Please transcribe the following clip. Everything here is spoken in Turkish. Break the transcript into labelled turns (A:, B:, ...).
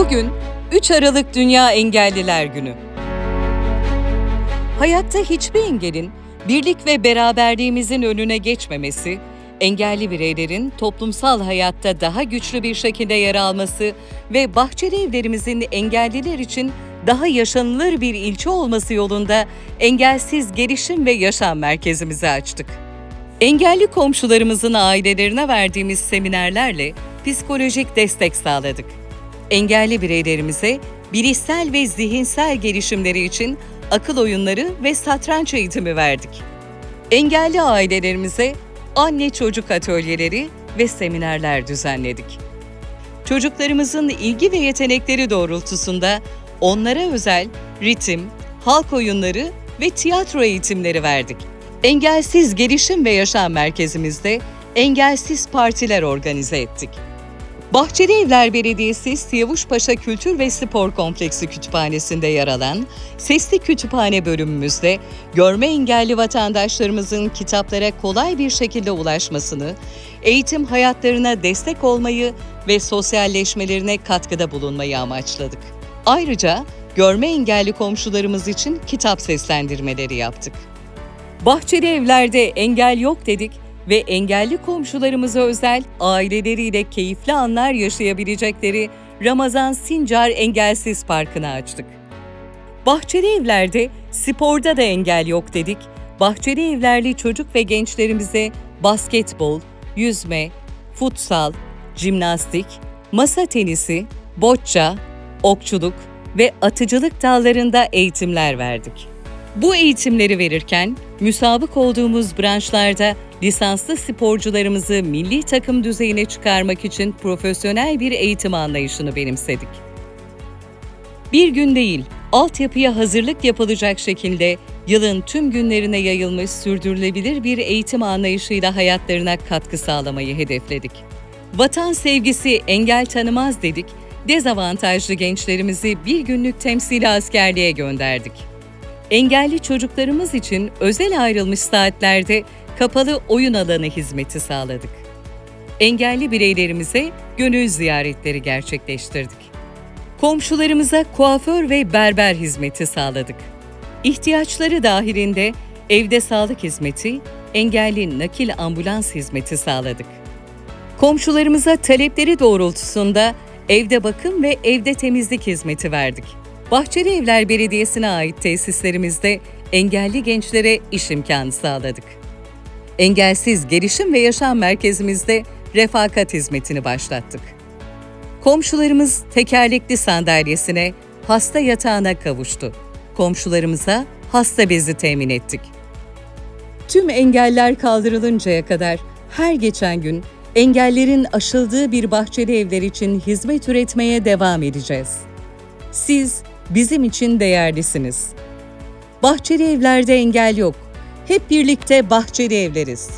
A: Bugün 3 Aralık Dünya Engelliler Günü. Hayatta hiçbir engelin birlik ve beraberliğimizin önüne geçmemesi, engelli bireylerin toplumsal hayatta daha güçlü bir şekilde yer alması ve bahçeli evlerimizin engelliler için daha yaşanılır bir ilçe olması yolunda engelsiz gelişim ve yaşam merkezimizi açtık. Engelli komşularımızın ailelerine verdiğimiz seminerlerle psikolojik destek sağladık. Engelli bireylerimize bilişsel ve zihinsel gelişimleri için akıl oyunları ve satranç eğitimi verdik. Engelli ailelerimize anne çocuk atölyeleri ve seminerler düzenledik. Çocuklarımızın ilgi ve yetenekleri doğrultusunda onlara özel ritim, halk oyunları ve tiyatro eğitimleri verdik. Engelsiz Gelişim ve Yaşam Merkezimizde engelsiz partiler organize ettik. Bahçeli Evler Belediyesi Siyavuşpaşa Kültür ve Spor Kompleksi Kütüphanesi'nde yer alan Sesli Kütüphane bölümümüzde görme engelli vatandaşlarımızın kitaplara kolay bir şekilde ulaşmasını, eğitim hayatlarına destek olmayı ve sosyalleşmelerine katkıda bulunmayı amaçladık. Ayrıca görme engelli komşularımız için kitap seslendirmeleri yaptık. Bahçeli evlerde engel yok dedik ve engelli komşularımıza özel aileleriyle keyifli anlar yaşayabilecekleri Ramazan Sincar Engelsiz Parkı'nı açtık. Bahçeli evlerde sporda da engel yok dedik. Bahçeli evlerli çocuk ve gençlerimize basketbol, yüzme, futsal, jimnastik, masa tenisi, bocce, okçuluk ve atıcılık dallarında eğitimler verdik. Bu eğitimleri verirken müsabık olduğumuz branşlarda lisanslı sporcularımızı milli takım düzeyine çıkarmak için profesyonel bir eğitim anlayışını benimsedik. Bir gün değil, altyapıya hazırlık yapılacak şekilde yılın tüm günlerine yayılmış sürdürülebilir bir eğitim anlayışıyla hayatlarına katkı sağlamayı hedefledik. Vatan sevgisi engel tanımaz dedik, dezavantajlı gençlerimizi bir günlük temsili askerliğe gönderdik. Engelli çocuklarımız için özel ayrılmış saatlerde kapalı oyun alanı hizmeti sağladık. Engelli bireylerimize gönül ziyaretleri gerçekleştirdik. Komşularımıza kuaför ve berber hizmeti sağladık. İhtiyaçları dahilinde evde sağlık hizmeti, engelli nakil ambulans hizmeti sağladık. Komşularımıza talepleri doğrultusunda evde bakım ve evde temizlik hizmeti verdik. Bahçeli Evler Belediyesi'ne ait tesislerimizde engelli gençlere iş imkanı sağladık. Engelsiz Gelişim ve Yaşam Merkezimizde refakat hizmetini başlattık. Komşularımız tekerlekli sandalyesine, hasta yatağına kavuştu. Komşularımıza hasta bezi temin ettik. Tüm engeller kaldırılıncaya kadar her geçen gün engellerin aşıldığı bir bahçeli evler için hizmet üretmeye devam edeceğiz. Siz bizim için değerlisiniz. Bahçeli evlerde engel yok. Hep birlikte bahçeli evleriz.